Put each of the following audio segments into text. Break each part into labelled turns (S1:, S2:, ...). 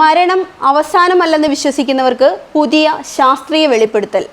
S1: മരണം അവസാനമല്ലെന്ന് വിശ്വസിക്കുന്നവർക്ക് പുതിയ ശാസ്ത്രീയ വെളിപ്പെടുത്തൽ.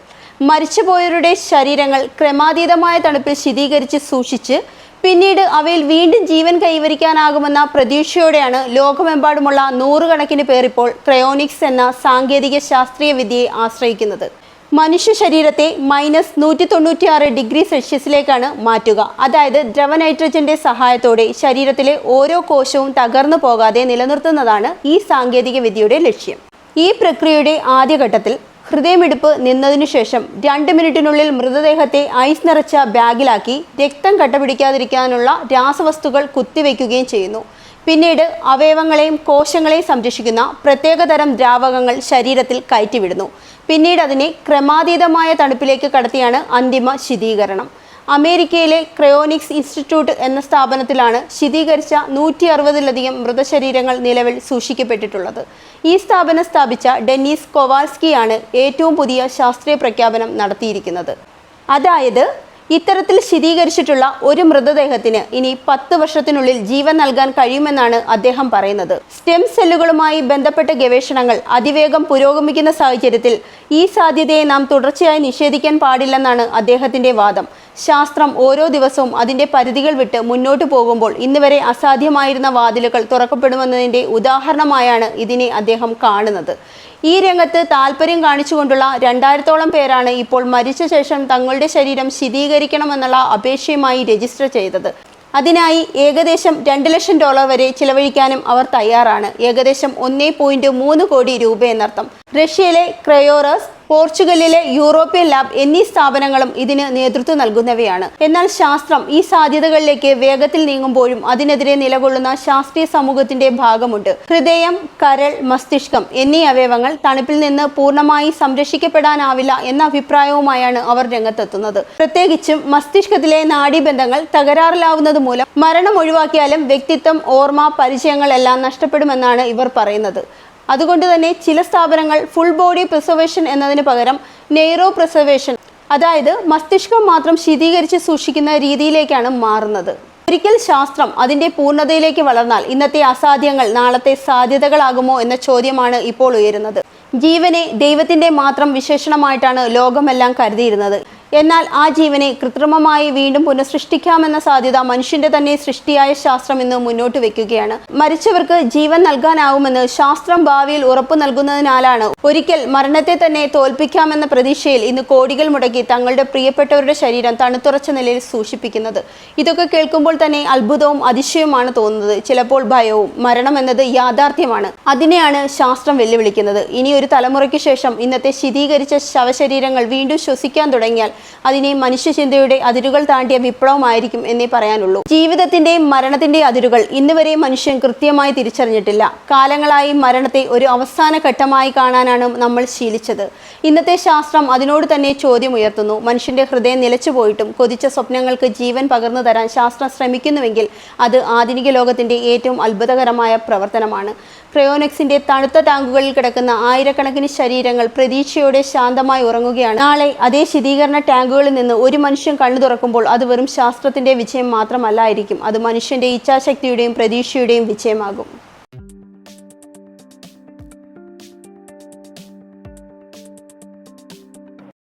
S1: മരിച്ചുപോയവരുടെ ശരീരങ്ങൾ ക്രമാതീതമായ തണുപ്പിൽ ശീതീകരിച്ച് സൂക്ഷിച്ച് പിന്നീട് അവയിൽ വീണ്ടും ജീവൻ കൈവരിക്കാനാകുമെന്ന പ്രതീക്ഷയോടെയാണ് ലോകമെമ്പാടുമുള്ള നൂറുകണക്കിന് പേർ ഇപ്പോൾ ക്രയോണിക്സ് എന്ന സാങ്കേതിക ശാസ്ത്രീയ വിദ്യയെ ആശ്രയിക്കുന്നത്. മനുഷ്യ ശരീരത്തെ മൈനസ് നൂറ്റി തൊണ്ണൂറ്റിയാറ് ഡിഗ്രി സെൽഷ്യസിലേക്കാണ് മാറ്റുക. അതായത് ദ്രവ നൈട്രജന്റെ സഹായത്തോടെ ശരീരത്തിലെ ഓരോ കോശവും തകർന്നു പോകാതെ നിലനിർത്തുന്നതാണ് ഈ സാങ്കേതിക വിദ്യയുടെ ലക്ഷ്യം. ഈ പ്രക്രിയയുടെ ആദ്യഘട്ടത്തിൽ ഹൃദയമിടിപ്പ് നിന്നതിനു ശേഷം രണ്ട് മിനിറ്റിനുള്ളിൽ മൃതദേഹത്തെ ഐസ് നിറച്ച ബാഗിലാക്കി രക്തം കട്ടപിടിക്കാതിരിക്കാനുള്ള രാസവസ്തുക്കൾ കുത്തിവെക്കുകയും ചെയ്യുന്നു. പിന്നീട് അവയവങ്ങളെയും കോശങ്ങളെയും സംരക്ഷിക്കുന്ന പ്രത്യേകതരം ദ്രാവകങ്ങൾ ശരീരത്തിൽ കയറ്റിവിടുന്നു. പിന്നീട് അതിനെ ക്രമാതീതമായ തണുപ്പിലേക്ക് കടത്തിയാണ് അന്തിമ ശീതീകരണം അമേരിക്കയിലെ ക്രയോണിക്സ് ഇൻസ്റ്റിറ്റ്യൂട്ട് എന്ന സ്ഥാപനത്തിലാണ് ശീതീകരിച്ച നൂറ്റി അറുപതിലധികം മൃതശരീരങ്ങൾ നിലവിൽ സൂക്ഷിക്കപ്പെട്ടിട്ടുള്ളത്. ഈ സ്ഥാപനം സ്ഥാപിച്ച ഡെന്നീസ് കൊവാൽസ്കിയാണ് ഏറ്റവും പുതിയ ശാസ്ത്രീയ പ്രഖ്യാപനം നടത്തിയിരിക്കുന്നത്. അതായത് ഇത്തരത്തിൽ ശീതീകരിച്ചിട്ടുള്ള ഒരു മൃതദേഹത്തിന് ഇനി പത്ത് വർഷത്തിനുള്ളിൽ ജീവൻ നൽകാൻ കഴിയുമെന്നാണ് അദ്ദേഹം പറയുന്നത്. സ്റ്റെം സെല്ലുകളുമായി ബന്ധപ്പെട്ട ഗവേഷണങ്ങൾ അതിവേഗം പുരോഗമിക്കുന്ന സാഹചര്യത്തിൽ ഈ സാധ്യതയെ നാം തുടർച്ചയായി നിഷേധിക്കാൻ പാടില്ലെന്നാണ് അദ്ദേഹത്തിന്റെ വാദം. ശാസ്ത്രം ഓരോ ദിവസവും അതിന്റെ പരിധികൾ വിട്ട് മുന്നോട്ട് പോകുമ്പോൾ ഇന്ന് വരെ അസാധ്യമായിരുന്ന വാതിലുകൾ തുറക്കപ്പെടുമെന്നതിന്റെ ഉദാഹരണമായാണ് ഇതിനെ അദ്ദേഹം കാണുന്നത്. ഈ രംഗത്ത് താല്പര്യം കാണിച്ചുകൊണ്ടുള്ള രണ്ടായിരത്തോളം പേരാണ് ഇപ്പോൾ മരിച്ച ശേഷം തങ്ങളുടെ ശരീരം ശീതീകരിക്കണമെന്നുള്ള അപേക്ഷയുമായി രജിസ്റ്റർ ചെയ്തത്. അതിനായി ഏകദേശം രണ്ട് ലക്ഷം ഡോളർ വരെ ചിലവഴിക്കാനും അവർ തയ്യാറാണ്. ഏകദേശം ഒന്നേ പോയിന്റ് മൂന്ന് കോടി രൂപ എന്നർത്ഥം റഷ്യയിലെ ക്രയോറസ് പോർച്ചുഗലിലെ യൂറോപ്യൻ ലാബ് എന്നീ സ്ഥാപനങ്ങളും ഇതിന് നേതൃത്വം നൽകുന്നവയാണ്. എന്നാൽ ശാസ്ത്രം ഈ സാധ്യതകളിലേക്ക് വേഗത്തിൽ നീങ്ങുമ്പോഴും അതിനെതിരെ നിലകൊള്ളുന്ന ശാസ്ത്രീയ സമൂഹത്തിന്റെ ഭാഗമുണ്ട്. ഹൃദയം കരൾ മസ്തിഷ്കം എന്നീ അവയവങ്ങൾ തണുപ്പിൽ നിന്ന് പൂർണമായി സംരക്ഷിക്കപ്പെടാനാവില്ല എന്ന അഭിപ്രായവുമായാണ് അവർ രംഗത്തെത്തുന്നത്. പ്രത്യേകിച്ചും മസ്തിഷ്കത്തിലെ നാഡീബന്ധങ്ങൾ തകരാറിലാവുന്നത് മൂലം മരണം ഒഴിവാക്കിയാലും വ്യക്തിത്വം ഓർമ്മ പരിചയങ്ങൾ എല്ലാം നഷ്ടപ്പെടുമെന്നാണ് ഇവർ പറയുന്നത്. അതുകൊണ്ട് തന്നെ ചില സ്ഥാപനങ്ങൾ ഫുൾ ബോഡി പ്രിസർവേഷൻ എന്നതിന് പകരം നെയ്റോ പ്രിസർവേഷൻ അതായത് മസ്തിഷ്കം മാത്രം ശീതീകരിച്ച് സൂക്ഷിക്കുന്ന രീതിയിലേക്കാണ് മാറുന്നത്. ഒരിക്കൽ ശാസ്ത്രം അതിന്റെ പൂർണതയിലേക്ക് വളർന്നാൽ ഇന്നത്തെ അസാധ്യങ്ങൾ നാളത്തെ സാധ്യതകളാകുമോ എന്ന ചോദ്യമാണ് ഇപ്പോൾ ഉയരുന്നത്. ജീവനെ ദൈവത്തിന്റെ മാത്രം വിശേഷണമായിട്ടാണ് ലോകമെല്ലാം കരുതിയിരുന്നത്. എന്നാൽ ആ ജീവനെ കൃത്രിമമായി വീണ്ടും പുനഃസൃഷ്ടിക്കാമെന്ന സാധ്യത മനുഷ്യന്റെ തന്നെ സൃഷ്ടിയായ ശാസ്ത്രം ഇന്ന് മുന്നോട്ട് വെക്കുകയാണ്. മരിച്ചവർക്ക് ജീവൻ നൽകാനാവുമെന്ന് ശാസ്ത്രം ഭാവിയിൽ ഉറപ്പു നൽകുന്നതിനാലാണ് ഒരിക്കൽ മരണത്തെ തന്നെ തോൽപ്പിക്കാമെന്ന പ്രതീക്ഷയിൽ ഇന്ന് കോടികൾ മുടക്കി തങ്ങളുടെ പ്രിയപ്പെട്ടവരുടെ ശരീരം തണുത്തുറച്ച നിലയിൽ സൂക്ഷിപ്പിക്കുന്നത്. ഇതൊക്കെ കേൾക്കുമ്പോൾ തന്നെ അത്ഭുതവും അതിശയവുമാണ് തോന്നുന്നത്. ചിലപ്പോൾ ഭയവും മരണം എന്നത് യാഥാർത്ഥ്യമാണ്. അതിനെയാണ് ശാസ്ത്രം വെല്ലുവിളിക്കുന്നത്. ഇനി ഒരു തലമുറയ്ക്ക് ശേഷം ഇന്നത്തെ ശീതീകരിച്ച ശവശരീരങ്ങൾ വീണ്ടും ശ്വസിക്കാൻ തുടങ്ങിയാൽ അതിനെ മനുഷ്യചിന്തയുടെ അതിരുകൾ താണ്ടിയ വിപ്ലവമായിരിക്കും എന്നേ പറയാനുള്ളൂ. ജീവിതത്തിന്റെയും മരണത്തിന്റെയും അതിരുകൾ ഇന്ന് വരെ മനുഷ്യൻ കൃത്യമായി തിരിച്ചറിഞ്ഞിട്ടില്ല. കാലങ്ങളായി മരണത്തെ ഒരു അവസാന ഘട്ടമായി കാണാനാണ് നമ്മൾ ശീലിച്ചത്. ഇന്നത്തെ ശാസ്ത്രം അതിനോട് തന്നെ ചോദ്യം ഉയർത്തുന്നു മനുഷ്യന്റെ ഹൃദയം നിലച്ചുപോയിട്ടും കൊതിച്ച സ്വപ്നങ്ങൾക്ക് ജീവൻ പകർന്നു തരാൻ ശാസ്ത്രം ശ്രമിക്കുന്നുവെങ്കിൽ അത് ആധുനിക ലോകത്തിന്റെ ഏറ്റവും അത്ഭുതകരമായ പ്രവർത്തനമാണ്. ക്രയോനെക്സിന്റെ തണുത്ത ടാങ്കുകളിൽ കിടക്കുന്ന ആയിരക്കണക്കിന് ശരീരങ്ങൾ പ്രതീക്ഷയോടെ ശാന്തമായി ഉറങ്ങുകയാണ്. നാളെ അതേ ശീതീകരണ ടാങ്കുകളിൽ നിന്ന് ഒരു മനുഷ്യൻ കണ്ണു തുറക്കുമ്പോൾ അത് വെറും ശാസ്ത്രത്തിന്റെ വിജയം മാത്രമല്ലായിരിക്കും. അത് മനുഷ്യന്റെ ഇച്ഛാശക്തിയുടെയും പ്രതീക്ഷയുടെയും വിജയമാകും.